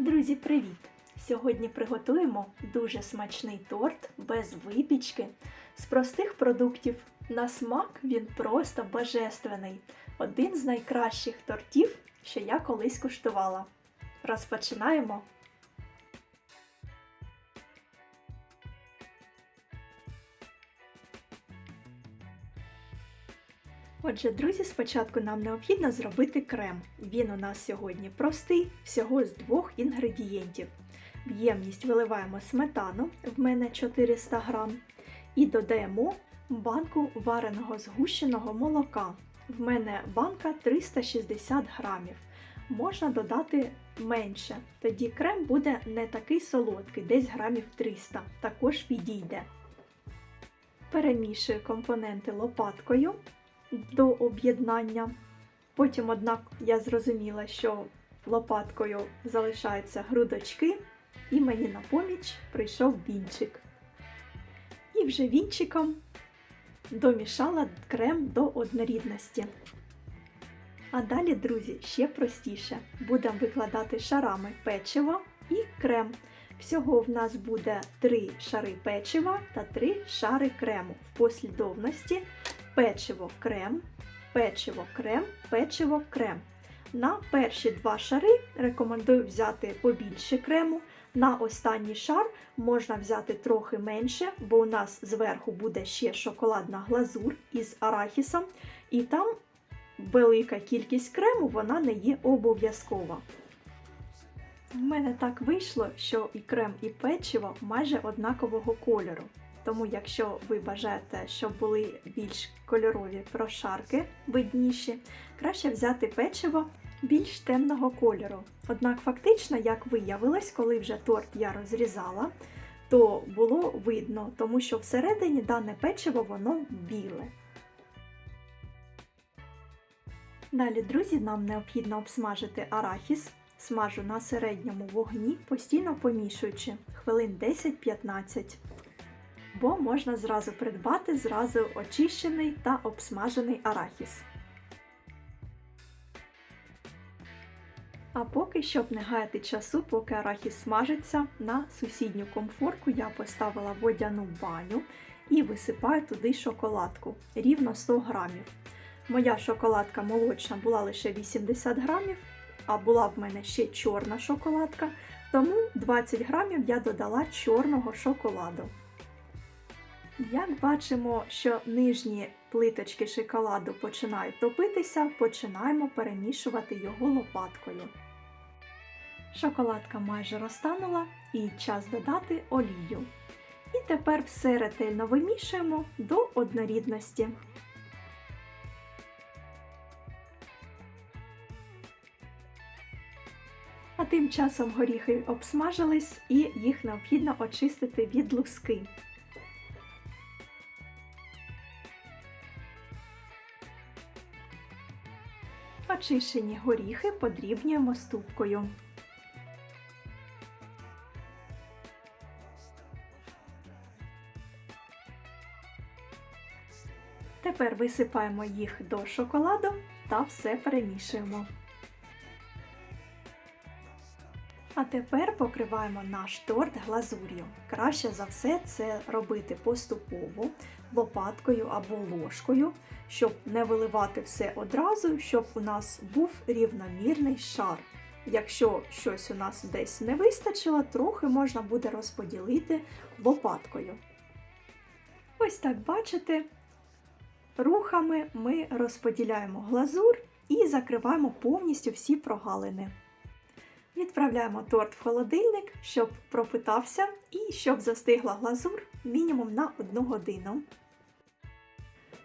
Друзі, привіт! Сьогодні приготуємо дуже смачний торт без випічки з простих продуктів. На смак він просто божественний. Один з найкращих тортів, що я колись куштувала. Розпочинаємо. Отже, друзі, спочатку нам необхідно зробити крем. Він у нас сьогодні простий, всього з двох інгредієнтів. В ємність виливаємо сметану, в мене 400 грам, і додаємо банку вареного згущеного молока. В мене банка 360 грамів. Можна додати менше, тоді крем буде не такий солодкий, десь грамів 300, також підійде. Перемішую компоненти лопаткою до об'єднання. Потім, однак, я зрозуміла, що лопаткою залишаються грудочки, і мені на поміч прийшов вінчик. І вже вінчиком домішала крем до однорідності. А далі, друзі, ще простіше. Будемо викладати шарами печиво і крем. Всього в нас буде 3 шари печива та 3 шари крему в послідовності печиво крем, печиво крем, печиво крем. На перші два шари рекомендую взяти побільше крему. На останній шар можна взяти трохи менше, бо у нас зверху буде ще шоколадна глазур із арахісом, і там велика кількість крему вона не є обов'язкова. У мене так вийшло, що і крем, і печиво майже однакового кольору. Тому, якщо ви бажаєте, щоб були більш кольорові прошарки, видніші, краще взяти печиво більш темного кольору. Однак, фактично, як виявилось, коли вже торт я розрізала, то було видно, тому що всередині дане печиво воно біле. Далі, друзі, нам необхідно обсмажити арахіс. Смажу на середньому вогні, постійно помішуючи хвилин 10-15 бо можна зразу придбати зразу очищений та обсмажений арахіс. А поки, щоб не гаяти часу, поки арахіс смажиться, на сусідню комфорку я поставила водяну баню і висипаю туди шоколадку рівно 100 грамів. Моя шоколадка молочна була лише 80 грамів, а була в мене ще чорна шоколадка, тому 20 грамів я додала чорного шоколаду. Як бачимо, що нижні плиточки шоколаду починають топитися, починаємо перемішувати його лопаткою. Шоколадка майже розтанула і час додати олію. І тепер все ретельно вимішуємо до однорідності. А тим часом горіхи обсмажились і їх необхідно очистити від луски. Очищені горіхи подрібнюємо ступкою. Тепер висипаємо їх до шоколаду та все перемішуємо. А тепер покриваємо наш торт глазур'ю. Краще за все це робити поступово, лопаткою або ложкою, щоб не виливати все одразу, щоб у нас був рівномірний шар. Якщо щось у нас десь не вистачило, трохи можна буде розподілити лопаткою. Ось так бачите, рухами ми розподіляємо глазур і закриваємо повністю всі прогалини. Відправляємо торт в холодильник, щоб пропитався і щоб застигла глазур мінімум на 1 годину.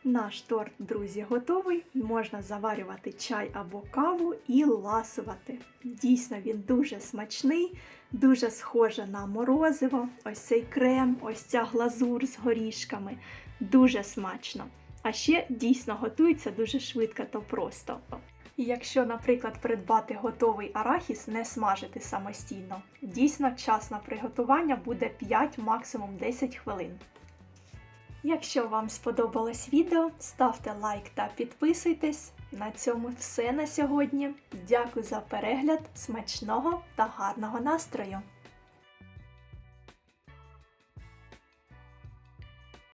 Наш торт, друзі, готовий. Можна заварювати чай або каву і ласувати. Дійсно, він дуже смачний, дуже схоже на морозиво. Ось цей крем, ось ця глазур з горішками. Дуже смачно. А ще дійсно готується дуже швидко та просто. І якщо, наприклад, придбати готовий арахіс, не смажити самостійно, дійсно час на приготування буде 5, максимум 10 хвилин. Якщо вам сподобалось відео, ставте лайк та підписуйтесь. На цьому все на сьогодні. Дякую за перегляд, смачного та гарного настрою!